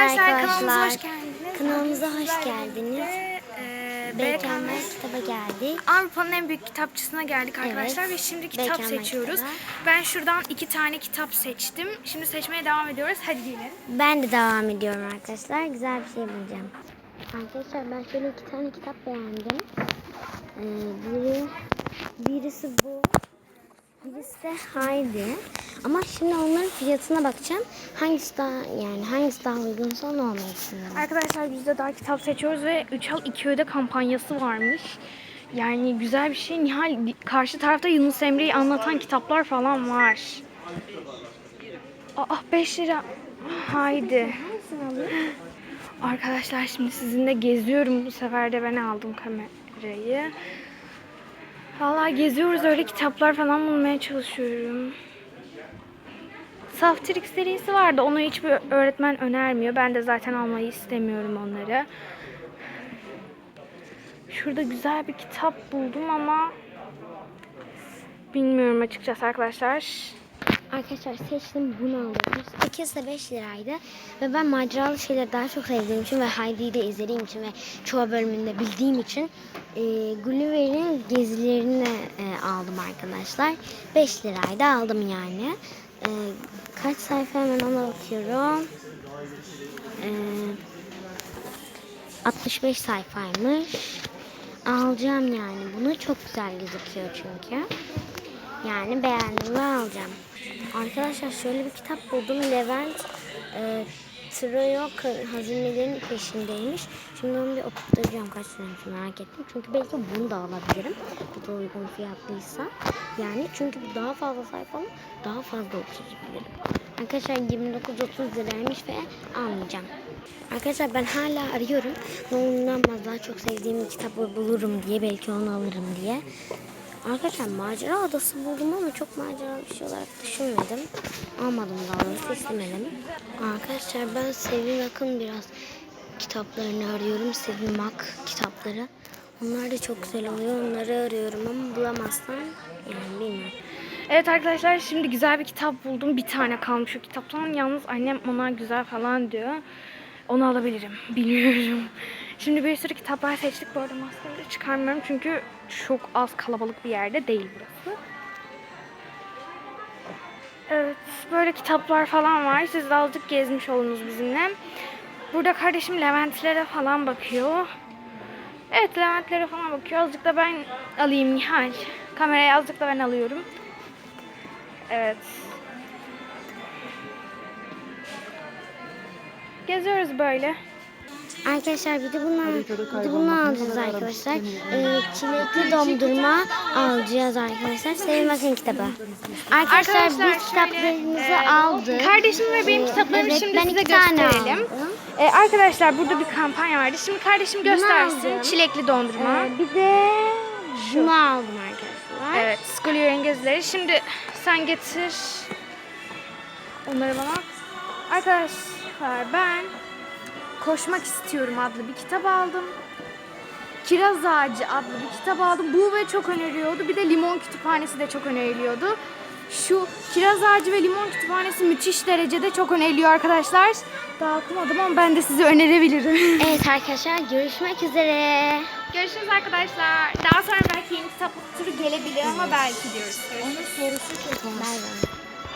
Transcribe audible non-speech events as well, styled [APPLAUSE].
arkadaşlar, kanalımıza hoş geldiniz. Kanalımıza hoş geldiniz. e, Beykenler kitaba geldik. Avrupa'nın en büyük kitapçısına geldik arkadaşlar Evet. ve şimdi kitap Beykenler seçiyoruz. kitaba. Ben şuradan iki tane kitap seçtim. Şimdi seçmeye devam ediyoruz. Hadi gelin. Ben de devam ediyorum arkadaşlar. Güzel bir şey bulacağım. Arkadaşlar ben şöyle iki tane kitap beğendim. Ee, biri, birisi bu. Birisi de Haydi. Ama şimdi onların fiyatına bakacağım. Hangisi daha yani hangisi daha uygunsa onu almayı düşünüyorum. Arkadaşlar biz de daha kitap seçiyoruz ve 3 al 2 öde kampanyası varmış. Yani güzel bir şey. Nihal karşı tarafta Yunus Emre'yi anlatan kitaplar falan var. Aa 5 lira. Haydi. Arkadaşlar şimdi sizinle geziyorum. Bu sefer de ben aldım kamerayı. Vallahi geziyoruz öyle kitaplar falan bulmaya çalışıyorum. Saftirik serisi vardı. Onu hiçbir öğretmen önermiyor. Ben de zaten almayı istemiyorum onları. Şurada güzel bir kitap buldum ama bilmiyorum açıkçası arkadaşlar. Arkadaşlar seçtim bunu alıyoruz. İkisi de 5 liraydı. Ve ben maceralı şeyleri daha çok sevdiğim için ve Heidi'yi de izlediğim için ve çoğu bölümünde bildiğim için e, Gulliver'in gezilerini e, aldım arkadaşlar. 5 liraydı aldım yani. E, kaç sayfa hemen ona bakıyorum. E, 65 sayfaymış. Alacağım yani bunu. Çok güzel gözüküyor çünkü. Yani beğendim ve alacağım. Arkadaşlar şöyle bir kitap buldum. Levent e, Troyo hazinelerin peşindeymiş. Şimdi onu bir okutacağım kaç liraymış merak ettim. Çünkü belki bunu da alabilirim. Bu da uygun fiyatlıysa. Yani çünkü daha fazla sayfalı daha fazla okuyabilirim. Arkadaşlar 29-30 liraymış ve almayacağım. Arkadaşlar ben hala arıyorum. Ne olmaz daha çok sevdiğim bir kitabı bulurum diye belki onu alırım diye. Arkadaşlar macera adası buldum ama çok macera bir şey olarak düşünmedim. Almadım daha doğrusu istemedim. Arkadaşlar ben Sevim Akın biraz kitaplarını arıyorum. Sevim Ak kitapları. Onlar da çok güzel oluyor. Onları arıyorum ama bulamazsam yani bilmiyorum. Evet arkadaşlar şimdi güzel bir kitap buldum. Bir tane kalmış o kitaptan. Yalnız annem ona güzel falan diyor. Onu alabilirim. Bilmiyorum. Şimdi bir sürü kitaplar seçtik. Bu arada maskemi çıkarmıyorum çünkü çok az kalabalık bir yerde değil burası. Evet böyle kitaplar falan var. Siz de azıcık gezmiş olunuz bizimle. Burada kardeşim Leventlere falan bakıyor. Evet Leventlere falan bakıyor. Azıcık da ben alayım Nihal. Kamerayı azıcık da ben alıyorum. Evet. Geziyoruz böyle. Arkadaşlar bir de bunu, bir de bunu alacağız arkadaşlar. Ee, çilekli dondurma alacağız arkadaşlar. Sevim Akın kitabı. Arkadaşlar, Arkadaşlar biz şöyle, kitaplarımızı e, aldık. Kardeşim ve benim Ee, kitaplarımı evet, şimdi ben size gösterelim. aldım. Ee, arkadaşlar burada bir kampanya vardı. Şimdi kardeşim göstersin. Çilekli dondurma. Ee, bir de bunu aldım arkadaşlar. Evet, Skullion gezileri. Şimdi sen getir onları bana. Arkadaşlar ben Koşmak istiyorum adlı bir kitap aldım. Kiraz Ağacı adlı bir kitap aldım. Bu ve çok öneriyordu. Bir de Limon Kütüphanesi de çok öneriliyordu. Şu Kiraz Ağacı ve Limon Kütüphanesi müthiş derecede çok öneriliyor arkadaşlar. Daha okumadım ama ben de size önerebilirim. [LAUGHS] Evet arkadaşlar görüşmek üzere. Görüşürüz arkadaşlar. Daha sonra belki yeni kitap turu gelebilir ama belki diyoruz. Bay bay.